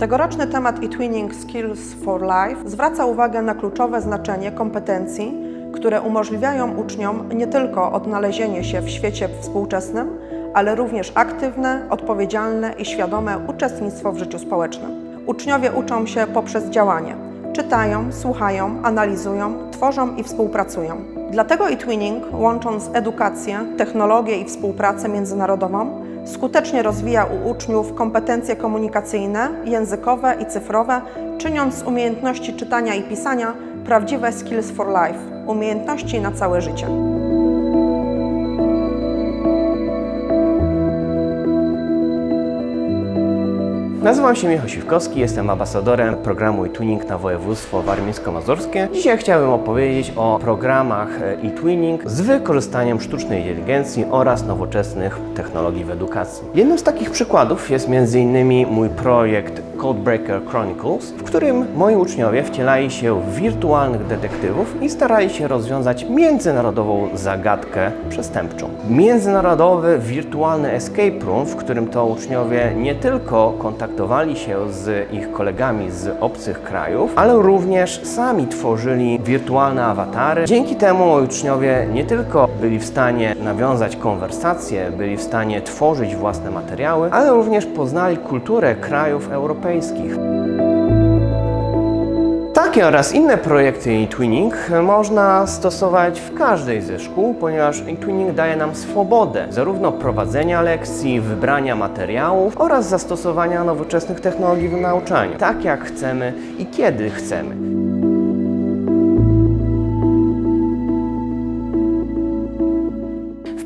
Tegoroczny temat eTwinning Skills for Life zwraca uwagę na kluczowe znaczenie kompetencji, które umożliwiają uczniom nie tylko odnalezienie się w świecie współczesnym, ale również aktywne, odpowiedzialne i świadome uczestnictwo w życiu społecznym. Uczniowie uczą się poprzez działanie. Czytają, słuchają, analizują, tworzą i współpracują. Dlatego eTwinning, łącząc edukację, technologię i współpracę międzynarodową, skutecznie rozwija u uczniów kompetencje komunikacyjne, językowe i cyfrowe, czyniąc z umiejętności czytania i pisania prawdziwe skills for life, umiejętności na całe życie. Nazywam się Michał Siwkowski, jestem ambasadorem programu eTwinning na województwo warmińsko-mazurskie. Dzisiaj chciałbym opowiedzieć o programach eTwinning z wykorzystaniem sztucznej inteligencji oraz nowoczesnych technologii w edukacji. Jednym z takich przykładów jest m.in. mój projekt Codebreaker Chronicles, w którym moi uczniowie wcielali się w wirtualnych detektywów i starali się rozwiązać międzynarodową zagadkę przestępczą. Międzynarodowy wirtualny escape room, w którym to uczniowie nie tylko kontaktowali się z ich kolegami z obcych krajów, ale również sami tworzyli wirtualne awatary. Dzięki temu uczniowie nie tylko byli w stanie nawiązać konwersacje, byli w stanie tworzyć własne materiały, ale również poznali kulturę krajów europejskich. Takie oraz inne projekty eTwinning można stosować w każdej ze szkół, ponieważ eTwinning daje nam swobodę zarówno prowadzenia lekcji, wybrania materiałów oraz zastosowania nowoczesnych technologii w nauczaniu, tak jak chcemy i kiedy chcemy.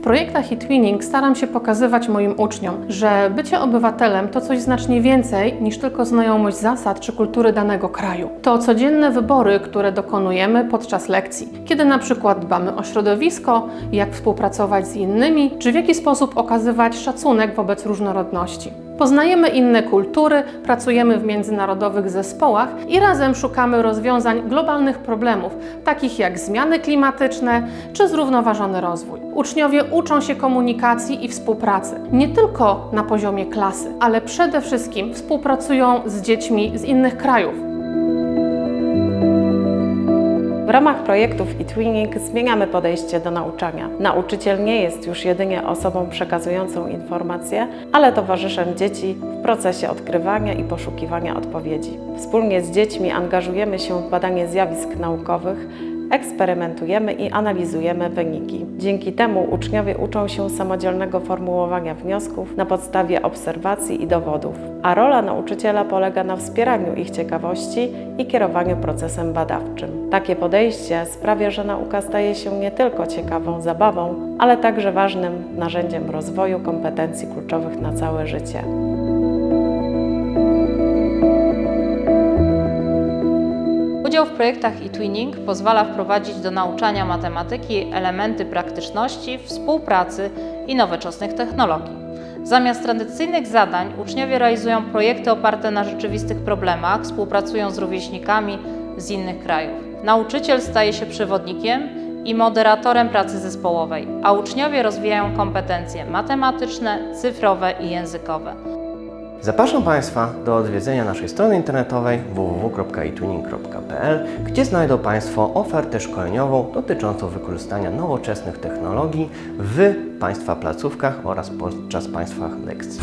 Projektach eTwinning staram się pokazywać moim uczniom, że bycie obywatelem to coś znacznie więcej niż tylko znajomość zasad czy kultury danego kraju. To codzienne wybory, które dokonujemy podczas lekcji, kiedy na przykład dbamy o środowisko, jak współpracować z innymi, czy w jaki sposób okazywać szacunek wobec różnorodności. Poznajemy inne kultury, pracujemy w międzynarodowych zespołach i razem szukamy rozwiązań globalnych problemów, takich jak zmiany klimatyczne czy zrównoważony rozwój. Uczniowie uczą się komunikacji i współpracy, nie tylko na poziomie klasy, ale przede wszystkim współpracują z dziećmi z innych krajów. Ramach projektów eTwinning zmieniamy podejście do nauczania. Nauczyciel nie jest już jedynie osobą przekazującą informacje, ale towarzyszem dzieci w procesie odkrywania i poszukiwania odpowiedzi. Wspólnie z dziećmi angażujemy się w badanie zjawisk naukowych, eksperymentujemy i analizujemy wyniki. Dzięki temu uczniowie uczą się samodzielnego formułowania wniosków na podstawie obserwacji i dowodów, a rola nauczyciela polega na wspieraniu ich ciekawości i kierowaniu procesem badawczym. Takie podejście sprawia, że nauka staje się nie tylko ciekawą zabawą, ale także ważnym narzędziem rozwoju kompetencji kluczowych na całe życie. W projektach eTwinning pozwala wprowadzić do nauczania matematyki elementy praktyczności, współpracy i nowoczesnych technologii. Zamiast tradycyjnych zadań uczniowie realizują projekty oparte na rzeczywistych problemach, współpracują z rówieśnikami z innych krajów. Nauczyciel staje się przewodnikiem i moderatorem pracy zespołowej, a uczniowie rozwijają kompetencje matematyczne, cyfrowe i językowe. Zapraszam Państwa do odwiedzenia naszej strony internetowej www.etuning.pl, gdzie znajdą Państwo ofertę szkoleniową dotyczącą wykorzystania nowoczesnych technologii w Państwa placówkach oraz podczas Państwa lekcji.